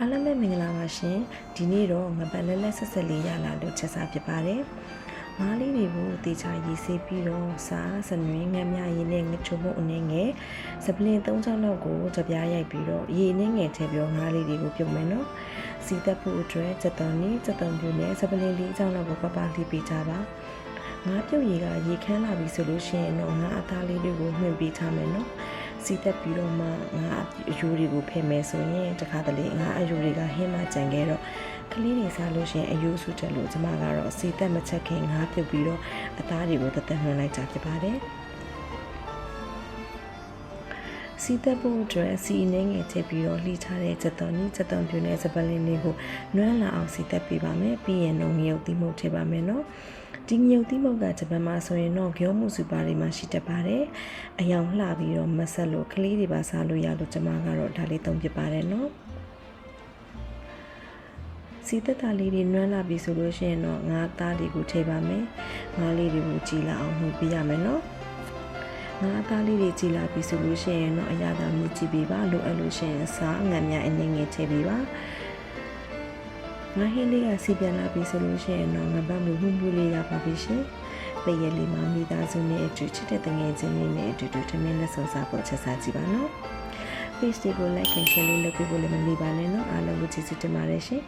အားလုံးပဲမင်္ဂလာပါရှင်ဒီနေ့တော့ငပတ်လက်လက်ဆက်ဆက်လေးရလာလို့ချက်စားဖြစ်ပါတယ်ငါးလေးတွေကိုတေချာရေးဆေးပြီးတော့စားစနွင်းငမ်းမြရည်နဲ့ငချုံမှုအနေငယ်စပလင်၃ချောင်းလောက်ကိုကြပြားရိုက်ပြီးတော့ရေနဲ့ငယ်ထည့်ပြီးတော့ငါးလေးတွေကိုပြုတ်မယ်နော်စီသက်ဖို့အတွက်စက်သွန်နဲ့စက်သွန်ပြူနဲ့စပလင်လေးအကြောင်းလောက်ကိုပပလေးပေးကြပါငါးပြုတ်ရည်ကရေခမ်းလာပြီဆိုလို့ရှိရင်တော့ငါးအသားလေးတွေကိုမှင်ပေးထားမယ်နော်စီသက်ပြီးတော့မှငါအ ယူတွေကိုဖယ်မယ်ဆိုရင်တခါတလေငါအယူတွေကဟင်းမကြံခဲ့တော့ကလေးတွေစားလို့ရှိရင်အယူစုချက်လို့ကျမကတော့စီသက်မချက်ခင်ငါပြုတ်ပြီးတော့အသားတွေကိုတသက်နှွှမ်းလိုက်ကြဖြစ်ပါတယ်စီသက်ဖို့အတွက်စီနေငယ်ချက်ပြီးတော့လှီထားတဲ့ချက်တော်နီးချက်တော်ပြူနဲ့စပလင်းလေးကိုနွမ်းလာအောင်စီသက်ပေးပါမယ်ပြီးရင်တော့ငရုတ်တိမှုတ်ထည့်ပါမယ်နော် ဒီငရုတ်တိမှုတ်ကဂျပန်မှာဆိုရင်တော့ဂေါမှုစူပါတွေမှာရှိတတ်ပါတယ်အယောင်လှပြီးတော့မဆက်လို့ကလေးတွေပါစားလို့ရလို့ကျမကတော့ဒါလေးသုံးပြပါတယ်နော်စီသက်တာလေးတွေနွမ်းလာပြီဆိုလို့ရှိရင်တော့ငါးသားတွေကိုထည့်ပါမယ်ငါးလေးတွေကိုကြည်လာအောင်မှုပြရမယ်နော်ငါးသားလေးတွေကြည်လာပြီဆိုလို့ရှိရင်တော့အရာသာမြည်ကြည့်ပေးပါလိုအပ်လို့ရှိရင်စားငံမြအနေငယ်ထည့်ပေးပါ ငါဟင်းလေးကစီပြန်လာပြီဆိုလို့ရှိရင်တော့ငပတ်မှုမှုမှုလေးရပါပြီရှင်ပရလေးမှာမိသားစုနဲ့အတူချစ်တဲ့တငယ်ချင်းလေးနဲ့အတူတူထမင်းလက်ဆောင်စားဖို့ချက်စားကြည့်ပါနော် page တွေကို like and share လေးလုပ်ပေးဖို့လည်းမမေ့ပါနဲ့နော်အားလုံးကိုကျေးဇူးတင်ပါတယ်ရှင်